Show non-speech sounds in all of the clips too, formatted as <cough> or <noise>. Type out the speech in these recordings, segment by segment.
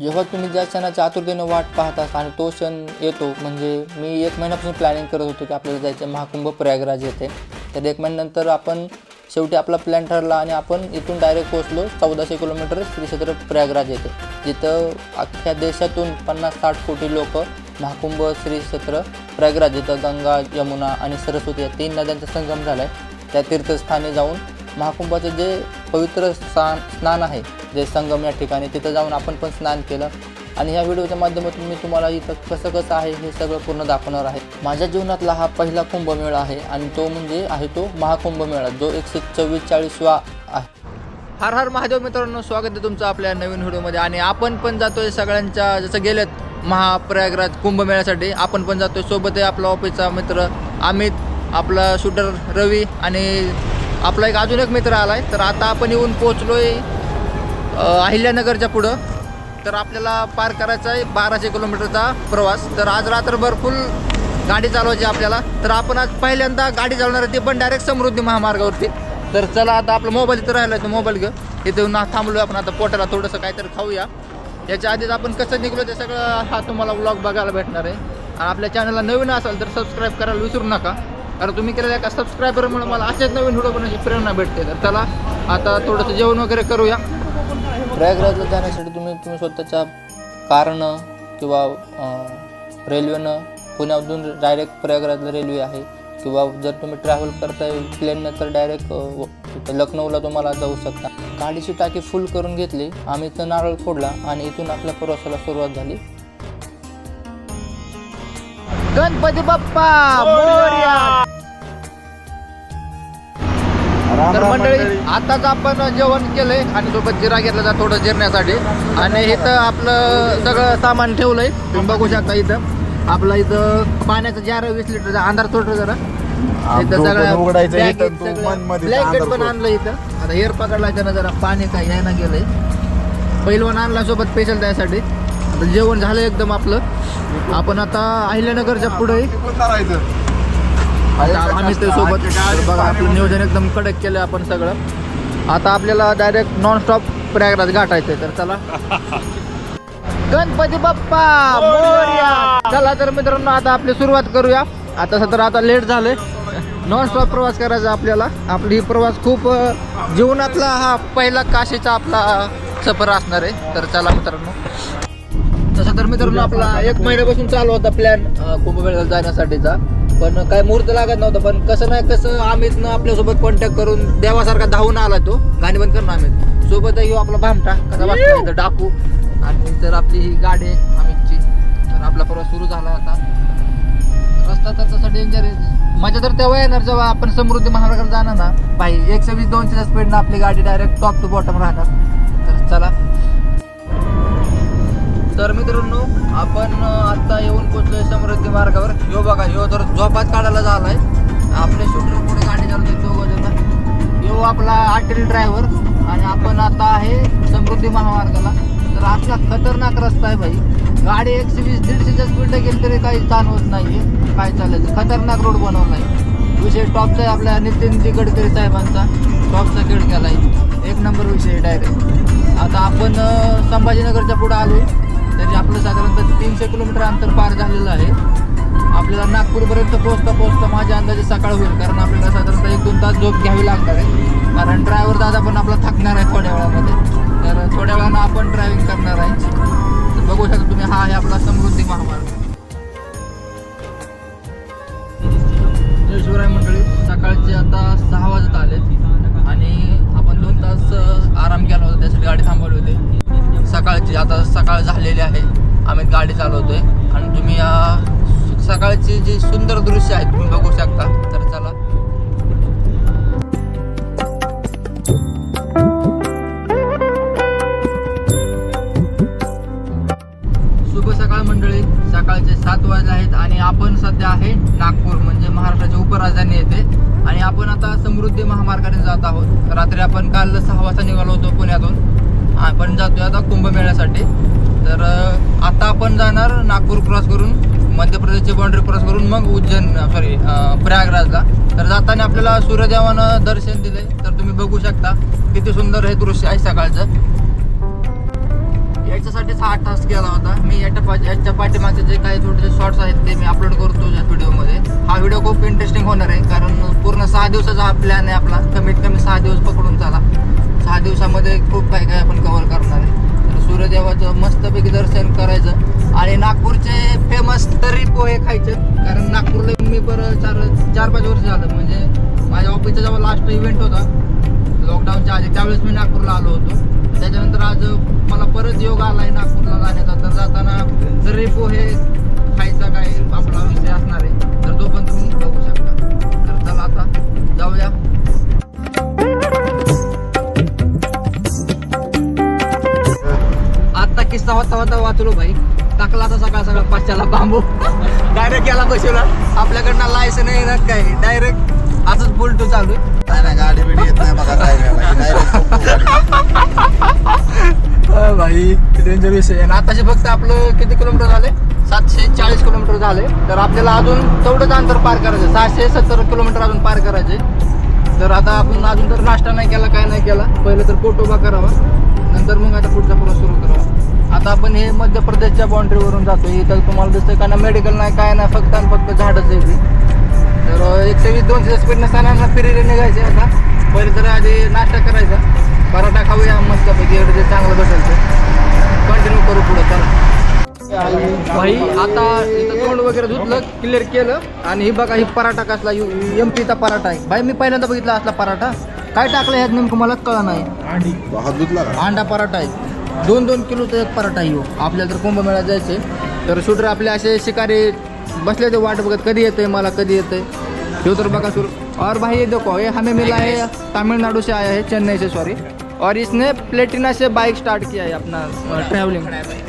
जेव्हा तुम्ही ज्या क्षणाच्या आतुरतेने वाट पाहता आणि तो क्षण येतो म्हणजे मी एक महिन्यापासून प्लॅनिंग करत होतो की आपल्याला जायचं महाकुंभ प्रयागराज येते तर एक महिन्यानंतर आपण शेवटी आपला प्लॅन ठरला आणि आपण इथून डायरेक्ट पोचलो चौदाशे किलोमीटर श्री क्षेत्र प्रयागराज येते जिथं अख्ख्या देशातून पन्नास साठ कोटी लोक महाकुंभ श्री क्षेत्र प्रयागराज येतं गंगा यमुना आणि सरस्वती या तीन नद्यांचा संगम झाला आहे त्या तीर्थस्थानी जाऊन महाकुंभाचं जे पवित्र स्थान स्नान आहे जे संगम या ठिकाणी तिथं जाऊन आपण पण स्नान केलं. आणि ह्या व्हिडिओच्या माध्यमातून मी तुम्हाला इथं कसं कसं आहे हे सगळं पूर्ण दाखवणार आहे. माझ्या जीवनातला हा पहिला कुंभमेळा आहे आणि तो म्हणजे आहे तो महाकुंभमेळा जो एकशे चव्वीस चाळीसवा आहे. हर हर महादेव मित्रांनो स्वागत आहे तुमचं आपल्या नवीन व्हिडिओमध्ये. आणि आपण पण जातोय सगळ्यांच्या जसं गेलेत महाप्रयागराज कुंभमेळ्यासाठी आपण पण जातोय. सोबत आहे आपला ऑफिसचा मित्र अमित आपला शूटर रवी आणि आपला एक अजून एक मित्र आलाय. तर आता आपण येऊन पोचलोय आहे अहिल्यानगरच्या पुढं. तर आपल्याला पार करायचा आहे बाराशे किलोमीटरचा प्रवास. तर आज रात्रभर फुल गाडी चालवायची आपल्याला. तर आपण आज पहिल्यांदा गाडी चालवणार आहे ते पण डायरेक्ट समृद्धी महामार्गावरती. तर चला आता आपला मोबाईल इथं राहिला तो मोबाईल घे इथे ना थांबलो आपण आता पोटाला थोडंसं काहीतरी खाऊया. याच्या आधीच आपण कसं निघलो ते सगळं हा तुम्हाला व्लॉग बघायला भेटणार आहे. आणि आपल्या चॅनलला नवीन असाल तर सबस्क्राईब करायला विसरू नका. कारण तुम्ही केलेल्या एका सबस्क्रायबरमुळे मला असेच नवीन व्हिडिओ बनवायची प्रेरणा भेटते. तर चला आता थोडंसं जेवण वगैरे करूया. प्रयागराजला जाण्यासाठी तुम्ही तुम्ही स्वतःच्या कारनं किंवा रेल्वेनं पुण्यातून डायरेक्ट प्रयागराजला रेल्वे आहे. किंवा जर तुम्ही ट्रॅव्हल करताय प्लेननं तर डायरेक्ट लखनौला तुम्हाला जाऊ शकता. गाडीची टाकी फुल करून घेतली. आम्ही इथं नारळ फोडला आणि इथून आपल्या प्रवासाला सुरुवात झाली. गणपती बाप्पा! तर मंडळी आताच आपण जेवण केलंय आणि सोबत जिरा घेतला जा थोडं जिरण्यासाठी आणि इथं आपलं सगळं सामान ठेवलंय. तुम्ही बघू शकता इथं. आपलं इथं पाण्याचं जार वीस लिटरचा. अंधार थोडं जरा. इथं सगळं अंधार पण. आणलं इथं. आता हेअर पकडला त्यानं जरा पाणी काय यायला गेलंय. पहिलवान आणला सोबत स्पेशल त्यासाठी. आता जेवण झालं एकदम आपलं. आपण आता अहिल्यानगरच्या पुढे. आम्ही बघा आपलं नियोजन एकदम कडक केलं आपण सगळं. आता आपल्याला डायरेक्ट नॉन स्टॉप प्रयागराज गाठायचंय तर चला. <laughs> गणपती बाप्पा मोरया चला तर मित्रांनो आता आपली सुरुवात करूया. आता सध्या आता लेट झालंय. नॉन स्टॉप प्रवास करायचा आपल्याला. आपली ही प्रवास खूप जीवनातला हा पहिला काशीचा आपला सफर असणार आहे. तर चला मित्रांनो. तसं तर मित्रांनो आपला एक महिन्यापासून चालू होता प्लॅन कुंभमेळ्याला जाण्यासाठीचा. पण काय मुहूर्त लागत नव्हतं पण कसं नाही कसं अमितनं आपल्यासोबत कॉन्टॅक्ट करून देवासारखा धावून आला तो. गाणी बंद करणं अमित सोबत येऊ आपला भामटा. कसा बसला डाकू. आणि तर आपली ही गाडी आहे अमितची तर आपला प्रवास सुरू झाला आता. रस्ता तर तसा डेंजर आहे. मजा तर तेव्हा येणार जेव्हा आपण समृद्धी महामार्गावर जाणार ना. भाई एकशे वीस दोनशेच्या स्पीडनं आपली गाडी डायरेक्ट टॉप टू बॉटम राहणार. तर चला. तर मित्रांनो आपण आत्ता आता येऊन पोहोचलोय समृद्धी मार्गावर. यो बघा यो तर झोपात काढायला झाला आहे आपले शूटर पुढे गाडी चालते दोघं जण यो आपला आटील ड्रायव्हर आणि आपण आता आहे समृद्धी महामार्गाला. तर आजचा खतरनाक रस्ता आहे भाई. गाडी एकशे वीस दीडशेच्या स्पीडला गेली तरी काही जाणवत आहे काय चालायचं? खतरनाक रोड बनवला आहे विषय टॉपचा आहे आपल्या नितीनजी गडकरी साहेबांचा. टॉपचा खेळ केलाय. एक नंबर विषय डायरेक्ट आता आपण संभाजीनगरच्या पुढं आलो तरी आपलं साधारणतः तीनशे किलोमीटर अंतर पार झालेलं आहे. आपल्याला नागपूरपर्यंत पोहोचता पोहोचता माझ्या अंदाजे सकाळ होईल कारण आपल्याला साधारणतः एक दोन तास झोप घ्यावी लागणार आहे. कारण ड्रायव्हर दादा पण आपला थकणार आहे थोड्या वेळामध्ये. तर थोड्या वेळानं आपण ड्रायव्हिंग करणार आहे. तर बघू शकता तुम्ही हा आहे आपला समृद्धी महामार्ग. जय शिवराय मंडळी सकाळचे आता सहा वाजत आले आणि आपण दोन तास आराम केला होता त्यासाठी गाडी थांबवली होती. सकाळची आता सकाळ झालेली आहे. आम्ही गाडी चालवतोय. आणि तुम्ही या सकाळची जी सुंदर दृश्य आहेत तुम्ही बघू शकता. तर चला. शुभ सकाळ मंडळी. सकाळचे सात वाजले आहेत आणि आपण सध्या आहे नागपूर म्हणजे महाराष्ट्राची उपराजधानी येते आणि आपण आता समृद्धी महामार्गाने जात आहोत. रात्री आपण काल सहा वाजता निघालो होतो पुण्यातून. आपण जातोय आता कुंभमेळ्यासाठी. तर आता आपण जाणार नागपूर क्रॉस करून मध्य प्रदेशची बाउंड्री क्रॉस करून मग उज्जैन सॉरी प्रयागराजला. तर जाताना आपल्याला सूर्यदेवानं दर्शन दिले तर तुम्ही बघू शकता किती सुंदर हे दृश्य आहे सकाळचं. याच्यासाठीच हा टास्क केला होता. मी याच्या पा याच्या पाठीमागचे जे काही छोटे शॉर्ट्स आहेत ते मी अपलोड करतो या व्हिडिओमध्ये हा व्हिडिओ खूप इंटरेस्टिंग होणार आहे कारण पूर्ण सहा दिवसाचा हा प्लॅन आहे आपला. कमीत कमी सहा दिवस पकडून चाला. सहा दिवसामध्ये खूप काही काही आपण कव्हर करणार आहे. सूर्यदेवाचं मस्तपैकी दर्शन करायचं आणि नागपूरचे फेमस तर्री पोहे खायचे. कारण नागपूरला मी बरं चार चार पाच वर्ष झालं. म्हणजे माझ्या ऑफिसचा जेव्हा लास्ट इव्हेंट होता लॉकडाऊनच्या आधी त्यावेळेस मी नागपूरला आलो होतो. त्याच्यानंतर आज मला परत योग आला आहे नागपूरला जाण्याचा तर जाताना तर्री पोहे खायचा काय आपला विषय असणार आहे तर तो पण तुम्ही बघू शकता. तर चला आता जाऊया. आता किस्सा होता होता वाचलो भाई. टाकला आता सकाळ सकाळ पाचच्याला बांबू. <laughs> डायरेक्ट याला बसवला. आपल्याकडनं लायसन आहे ना काय डायरेक्ट असंच बुलटू चालू आहे. नाही नाही गाडी बिडी येत नाही बघा अ भाई डेंजर विषय आहे. आताचे फक्त आपलं किती किलोमीटर झाले? सातशे चाळीस किलोमीटर झाले. तर आपल्याला अजून तेवढंच अंतर पार करायचं सहाशे सत्तर किलोमीटर अजून पार करायचे तर आता आपण अजून तर नाश्ता नाही केला काय नाही केला. पहिलं तर पोटोबा करावा. नंतर मग आता पुढचा प्रवास सुरू करावा. आता आपण हे मध्य प्रदेशच्या बाउंड्रीवरून जातो इथं तुम्हाला दिसतंय का ना मेडिकल नाही काय नाही फक्त आणि फक्त झाडच आहे. तर एकशे वीस दोनशे स्पीड नसताना फिरीने निघायचे आता. पहिले तर आधी नाश्ता करायचा. पराठा खाऊया मस्तपैकी एवढं जे चांगलं भेटेल ते. कंटिन्यू करू पुढे चला. भाई आता इथं तोंड वगैरे धुतलं क्लिअर केलं. आणि ही बघा ही पराठा कसला एम पीचा पराठा आहे. भाई मी पहिल्यांदा बघितला असला पराठा. काय टाकलं ह्यात नेमकं मला कळलं नाही. अंडा पराठा आहे. दोन दोन किलोचा एक पराठा येऊ आपल्याला तर कुंभमेळ्यात जायचे तर शूटर आपले असे शिकारी बसले ते वाट बघत कधी येते मला कधी येते ह्यो तर बघा सुर. और भाई ये देखो ये हमें मिला है तमिलनाडु से आया है चेन्नई से सॉरी और इसने प्लेटिना से बाइक स्टार्ट किया है अपना ट्रैवलिंग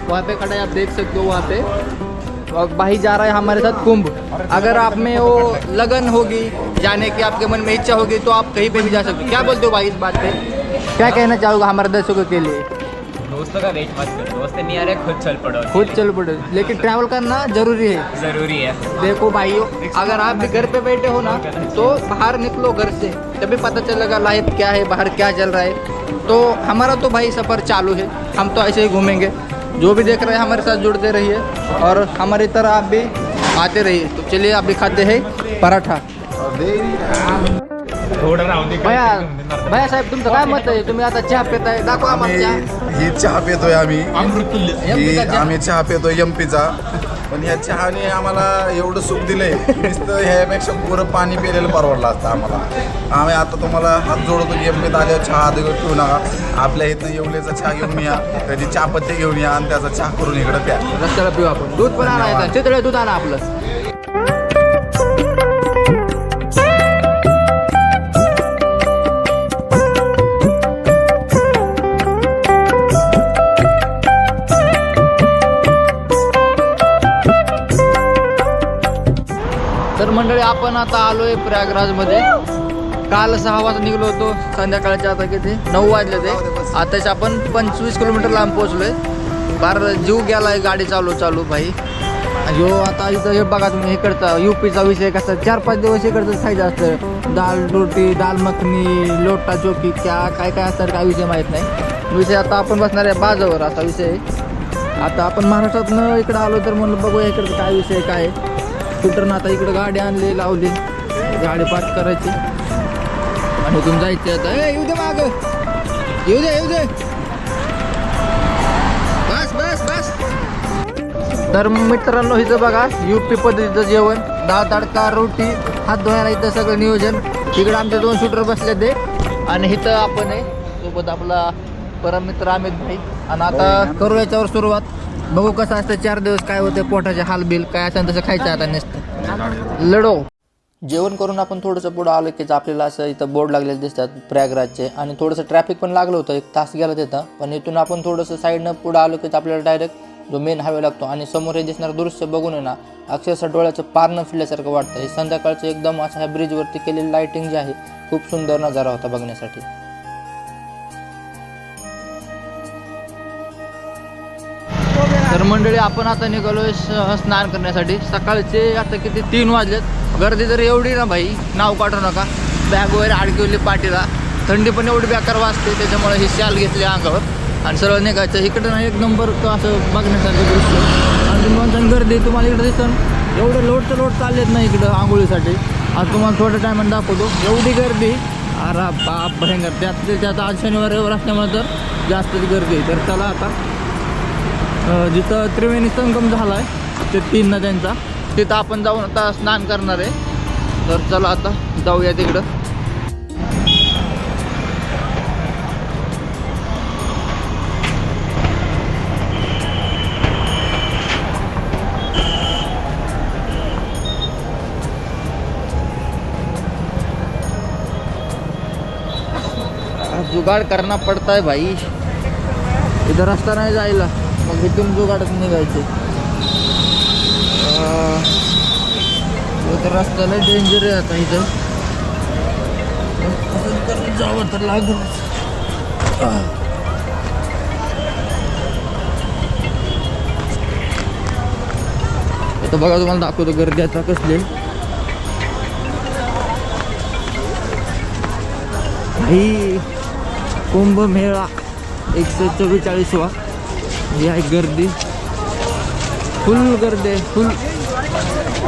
वहाँ पे खड़ा है, आप देख सकते हो वहाँ पे। और भाई, जा रहा है हमारे साथ कुंभ। अगर आप में वो लगन होगी, जाने की आपके मन में इच्छा होगी तो आप कहीं पे भी जा सकते हो। क्या बोलते हो भाई इस बात पे? क्या कहना चाहोगे हमारे दर्शकों के लिए? दोस्तों का वेट मत करो। दोस्त नहीं आ रहे खुद चल पड़ो। खुद चल पड़े। लेकिन ट्रैवल करना ज़रूरी है। ज़रूरी है। देखो भाइयों अगर आप भी घर पे बैठे हो ना तो बाहर निकलो घर से। तभी पता चलेगा लाइफ क्या है बाहर क्या चल रहा है। तो हमारा तो भाई सफ़र चालू है। हम तो ऐसे ही घूमेंगे। जो भी देख रहे हैं हमारे साथ जुड़ते रहिए। और हमारी तरह आप भी आते रहिए। तो चलिए आप भी खाते हैं पराठा। थोडं राहून दे भैया भैया साहेब तुमचं काय मत आहे? तुम्ही आता चहा पिताय दाखवा आम्हाला चहा. ही चहा पितोय आम्ही. ही. आम्ही चहा पितोय एमपीचा पण या चहाने आम्हाला एवढं सुख दिलंय. नुसतं ह्यापेक्षा पुरं पाणी पिलेलं परवडलं असतं आम्हाला. आम्ही आता तुम्हाला हात जोडतो की एमपीत आल्यावर चहा अधिक ठेवू नका. आपल्या इथं येवलेचा चहा घेऊन या कधी चहापत्ती घेऊन या आणि त्याचा चहा करून इकडे प्या. रस्त्याला पिऊ आपण. दूध पण आणायचं. चितळे दूध आणा आपलं. मंडळी आपण आता आलोय प्रयागराजमध्ये. काल सहा वाजता निघलो होतो संध्याकाळच्या आता किती नऊ वाजले ते. आताच आपण पंचवीस किलोमीटर लांब पोहोचलोय. बार जीव गेलाय गाडी चालू चालू भाई. आणि आता इथं हे बघा तुम्ही इकडचा युपीचा विषय कसा चार पाच दिवस इकडचं खायचं असतं. दाल रोटी दाल मखनी लोटा चोकी क्या काय काय असतं काय विषय माहीत नाही. विषय आता आपण बसणार आहे बाजावर असा विषय आहे. आता आपण महाराष्ट्रातनं इकडं आलो तर म्हणलं बघूया इकडचं काय विषय काय आहे. स्कूटरनं आता इकडं गाडी आणली लावली. गाडी पाठ करायची. आणि इथून जायचे आता. ए येऊ दे माग. येऊ दे येऊ दे. बस बस बस. तर मित्रांनो हिचं बघा युपी पद्धतीचं जेवण. डाळ तडका रोटी हात धुवायला इथं सगळं नियोजन. तिकडे आमचे दोन शूटर बसले ते. आणि इथं आपण आहे सोबत आपला परम मित्र अमित भाई. आणि आता करू याच्यावर सुरुवात. बघू कसं असतं चार दिवस काय होतं पोटाचे हाल बिल काय असं तसं खायचं आता नसतं. लढो. जेवण करून आपण थोडंसं पुढं आलो की आपल्याला असं इथं बोर्ड लागलेले दिसतात प्रयागराजचे. आणि थोडंसं ट्रॅफिक पण लागलं होतं एक तास गेला तिथं. पण इथून आपण थोडंसं साईडनं पुढं आलो की आपल्याला डायरेक्ट जो मेन हायवे लागतो आणि समोर हे दिसणारं दृश्य बघून आहे ना अक्षरशः डोळ्याचं पारणं फिरल्यासारखं वाटतं. हे संध्याकाळचं एकदम असं ह्या ब्रिजवरती केलेली लाईटिंग जी आहे खूप सुंदर नजारा होता बघण्यासाठी. मंडळी आपण आता निघालोय स्नान करण्यासाठी. सकाळचे आता किती? तीन वाजलेत. गर्दी तर एवढी ना भाई नाव काढू नका. बॅग वगैरे अडकवली पाठीला. थंडी पण एवढी बेकार वाजते त्याच्यामुळे ही शाल घेतली अंगावर. आणि सरळ निघायचं. इकडं ना एक नंबर असं बघण्यासारखं दृश्य. आणि तुम्हाला गर्दी तुम्हाला इकडं दिसतं एवढं लोटचं लोट चाललेत ना इकडं आंघोळीसाठी. आज तुम्हाला थोड्या टायमाने दाखवतो. एवढी गर्दी. अरे बाप भयंकर. त्यात त्यात आज शनिवार रविवार असल्यामुळे तर जास्तच गर्दी आहे. तर चला आता जिथं त्रिवेणी संगम झाला आहे ते तीन नद्यांचा. तिथं आपण जाऊन आता स्नान करणार आहे. तर चला आता जाऊया तिकडं. जुगाड करना पडता है भाई. इथं रस्ता नाही जायला. मग इथून जुगाडच निघायचे. तर इथं रस्ता लय डेंजर आहे आता इथं. असंच जावं तर लागूनच तर बघा तुम्हाला दाखवतो गर्दी आता कसले आहे. ही कुंभमेळा एकशे चव्वेचाळीसवा. ही आहे गर्दी. फुल गर्दी आहे फुल.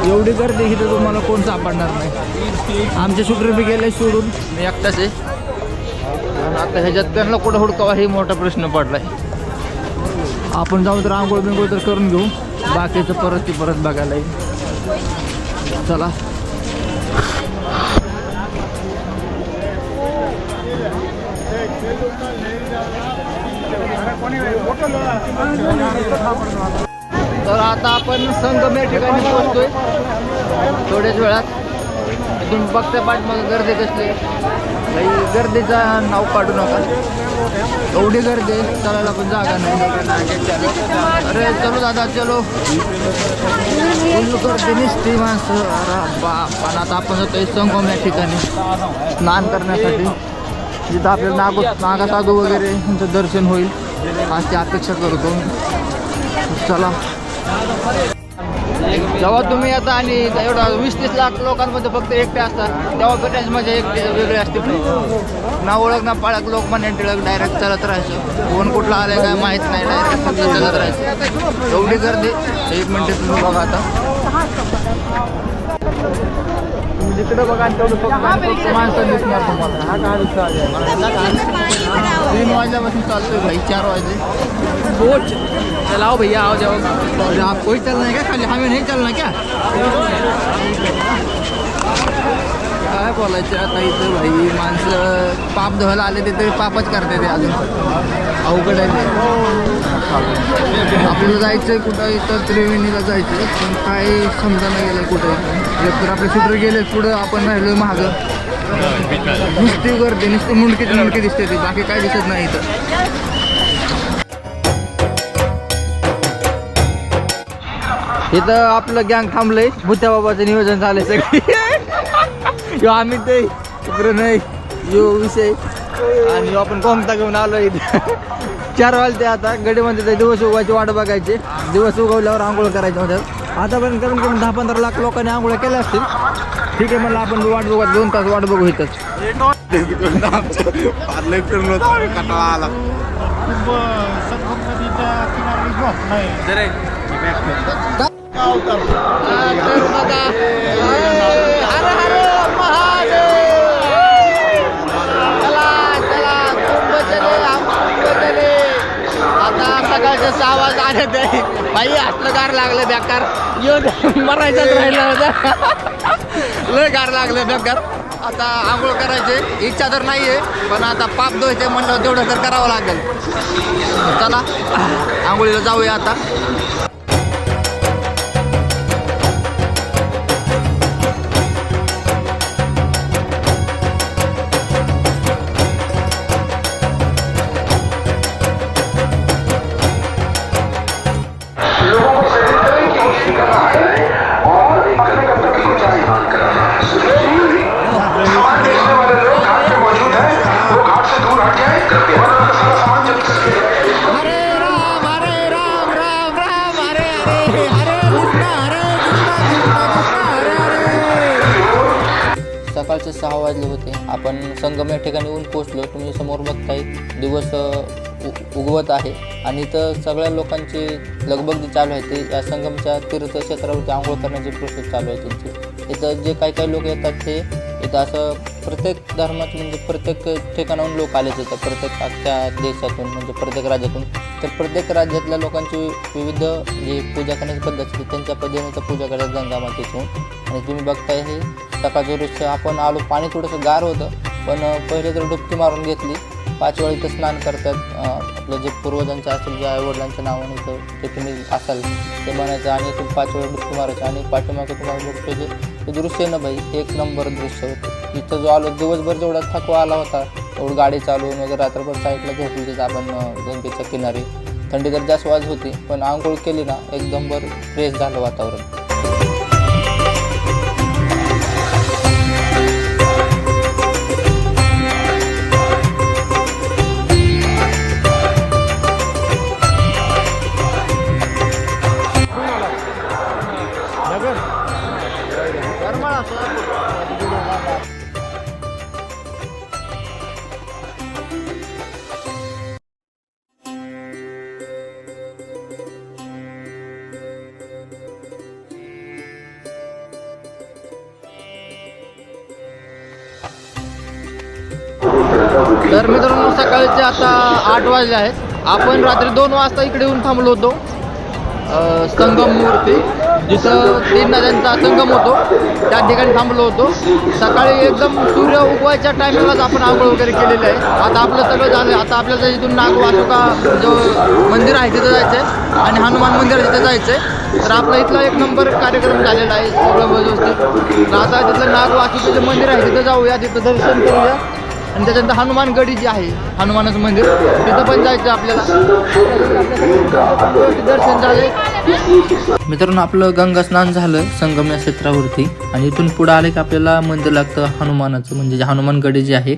एवढी गर्दी इथं तुम्हाला कोण सापडणार नाही. आमचे शुक्र बी गेले सोडून. मी एकटाच आहे. आणि आता ह्याच्यात त्यांना कुठं हुडकावा हे मोठा प्रश्न पडलाय. आपण जाऊ तर आंघोळ बिंघोळ तर करून घेऊ. बाकीचं परत ती परत बघायला येईल. चला. तर आता आपण संगम या ठिकाणी पोहोचतोय. थोड्याच वेळात. इथून बघता पाठ मग गर्दी कसली काही गर्दीचा नाव काढू नका. एवढी गर्दी आहे, चालायला पण जागा नाही. अरे चलो दादा चलो. गर्दी निसती माणसं. अरे बाप. पण आता आपण जातोय संगम या ठिकाणी. स्नान करण्यासाठी. जिथं आपल्याला नागो नागासाधू वगैरे यांचं दर्शन होईल. अशी अपेक्षा करतो. चला. जेव्हा तुम्ही आता आणि एवढा वीस तीस लाख लोकांमध्ये फक्त एकटे असतात तेव्हा भेटायची मजा एक वेगळी असते. ना ओळख ना पाळख लोकमान्य टिळक डायरेक्ट चालत राहायचं. कोण कुठला आलाय काय माहीत नाही डायरेक्ट फक्त चालत राहायचं. एवढी गर्दी. एक मिनिट तुम्ही बघा आता. तुम्ही जिकडे बघा तेवढं फक्त माणसं दिसणार तुम्हाला. तीन वाजल्यापासून चालतोय भाई चार वाजले. कोच चलाओ भैया आओ जाओ. और आपको ही चलना है क्या? खाली हमें नहीं चलना काय? बोलायचं आता इथं भाई माणसं पाप धुवायला आले ते तरी पापच करते ते अजून. अवघड आहे ते. आपल्याला जायचं कुठं इथं त्रिवेणीला जायचं पण काय समजा नाही गेलं कुठं. म्हणजे तर आपले शूटर गेले पुढं आपण राहिलो मागं. नुसती गर्दी नुसती मुंडकीच मुंडकी दिसते ती बाकी काय दिसत नाही इथं. इथं आपलं गँग थांबलंय भुत्या बाबाचं नियोजन झालंय सगळी. यो आम्ही ते इकडं नाही. यो विषय. आणि ह्यो आपण कोंबता घेऊन आलो इथं? चार वाजते आता. गडीमध्ये ते दिवस उगवायची वाट बघायची. दिवस उगवल्यावर आंघोळ करायची म्हणतात. आतापर्यंत कमीत कमी दहा पंधरा लाख लोकांनी आंघोळ केल्या असतील. ठीक आहे म्हणलं आपण वाट बघू दोन तास वाट बघू इथंच. आता सकाळचे सहा वाज आले ते बाई असलं गार लागलं बेकार. येऊन मरायचाच राहिलं होतं. लय गार लागलं बेकार. आता आंघोळ करायचे इच्छा तर नाही आहे पण आता पाप धुवायचे म्हणलं तेवढं तर करावं लागेल. चला आंघोळीला जाऊया आता. आहे. आणि इथं सगळ्या लोकांची लगबग जी चालू आहे ते या संगमच्या तीर्थक्षेत्रावरती आंघोळ करण्याची प्रोसेस चालू आहे त्यांची. इथं जे काही काही लोक येतात ते इथं असं प्रत्येक धर्मात म्हणजे प्रत्येक ठिकाणाहून लोक आले तिथं प्रत्येक अख्ख्या देशातून म्हणजे प्रत्येक राज्यातून. तर प्रत्येक राज्यातल्या लोकांची विविध जी पूजा करण्याची पद्धत असते त्यांच्या पद्धतीने पूजा करतात गंगा मातेतून आणि तुम्ही बघताय हे सकाळचं दृश्य आपण आलो पाणी थोडंसं गार होतं पण पहिले तर डुबकी मारून घेतली. पाच वेळ इथं स्नान करतात. आपलं जे पूर्वजांचं असेल जे आईवडिलांच्या नावाने इथं ते तुम्ही असाल ते म्हणायचं आणि तुम्ही पाच वेळ डुबकी मारायचं आणि पाठीमागे तुम्हाला बघतो जे ते दृश्य ना भाई एक नंबर दृश्य होतं. इथं जो आलो दिवसभर जेवढा थकवा आला होता तेवढं गाडी चालवून वगैरे रात्रभर साईडला झोपली तिथं आपण गंगेच्या किनारी. थंडी तर जास्त वाज होती पण आंघोळ केली ना एकदम बर फ्रेश झालं वातावरण. तर मित्रांनो सकाळचे आता आठ वाजले आहेत. आपण रात्री दोन वाजता इकडे येऊन थांबलो होतो. संगम मूर्ती. जिथं तीन नद्यांचा संगम होतो. त्या ठिकाणी थांबलो होतो. सकाळी एकदम सूर्य उगवायच्या टायमिंगलाच आपण आंघोळ वगैरे केलेली आहे. आता आपलं सगळं झालं. आता आपल्याला इथून नागवासुका जो मंदिर आहे तिथं जायचं आहे आणि हनुमान मंदिर तिथं जायचं आहे तर आपला इथला एक नंबर कार्यक्रम झालेला आहे. सगळं व्यवस्थित. तर आता तिथलं नागवासुकाचं मंदिर आहे तिथं जाऊया. तिथं दर्शन करूया. आणि त्याच्यानंतर हनुमान गडी जी आहे हनुमानाचं मंदिर तिथं पण जायचं आपल्याला. दर्शन झाले मित्रांनो आपलं गंगा स्नान झालं संगम या क्षेत्रावरती आणि इथून पुढं आले की आपल्याला मंदिर लागतं हनुमानाचं म्हणजे जे हनुमान गडी जे आहे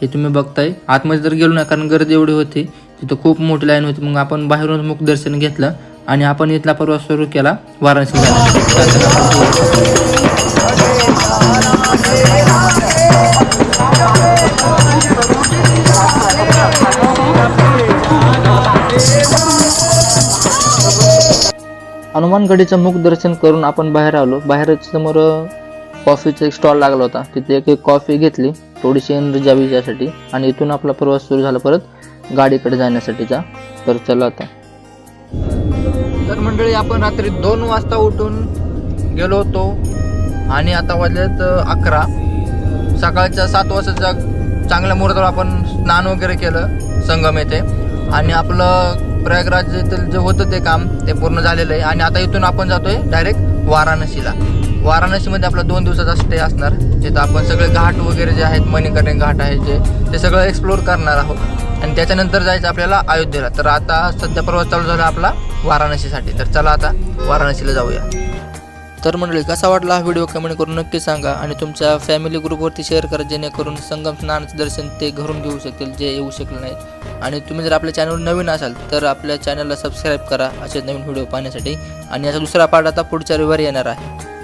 हे तुम्ही बघताय. आतमध्ये जर गेलो नाही कारण गर्दी एवढी होती तिथं खूप मोठी लाईन होती मग आपण बाहेरून मुख दर्शन घेतलं आणि आपण इथला प्रवास सुरू केला वाराणसी हनुमानगडीचं मुख दर्शन करून आपण बाहेर आलो. बाहेरच समोर कॉफीचा एक स्टॉल लागला होता. तिथे एक एक कॉफी घेतली थोडीशी एनर्जी हवी यासाठी. आणि इथून आपला प्रवास सुरू झाला परत गाडीकडे जाण्यासाठीचा. तर चला आता. तर मंडळी आपण रात्री दोन वाजता उठून गेलो होतो. आणि आता वाजलेत अकरा. सकाळच्या सात वाजताच्या चांगल्या मुहूर्तावर आपण स्नान वगैरे केलं संगम येथे. आणि आपलं प्रयागराज येथील जे होतं ते काम ते पूर्ण झालेलं आहे. आणि आता इथून आपण जातोय डायरेक्ट वाराणसीला. वाराणसीमध्ये आपला दोन दिवसाचा स्टे असणार. जिथं आपण सगळे घाट वगैरे जे आहेत मणिकर्ण घाट आहे जे ते सगळं एक्सप्लोर करणार आहोत. आणि त्याच्यानंतर जायचं आपल्याला अयोध्येला. तर आता सध्या प्रवास चालू झाला आपला वाराणसीसाठी. तर चला आता वाराणसीला जाऊया. तर मंडळी कसा वाटला हा व्हिडिओ कमेंट करून नक्की सांगा आणि तुमच्या फॅमिली ग्रुपवरती शेअर करा जेणेकरून संगम स्नानाचं दर्शन ते घरून घेऊ शकतील जे येऊ शकले नाहीत आणि तुम्ही जर आपल्या चॅनलवर नवीन असाल तर आपल्या चॅनलला सबस्क्राईब करा असे नवीन व्हिडिओ पाहण्यासाठी. आणि याचा दुसरा पार्ट आता पुढच्या रविवारी येणार आहे.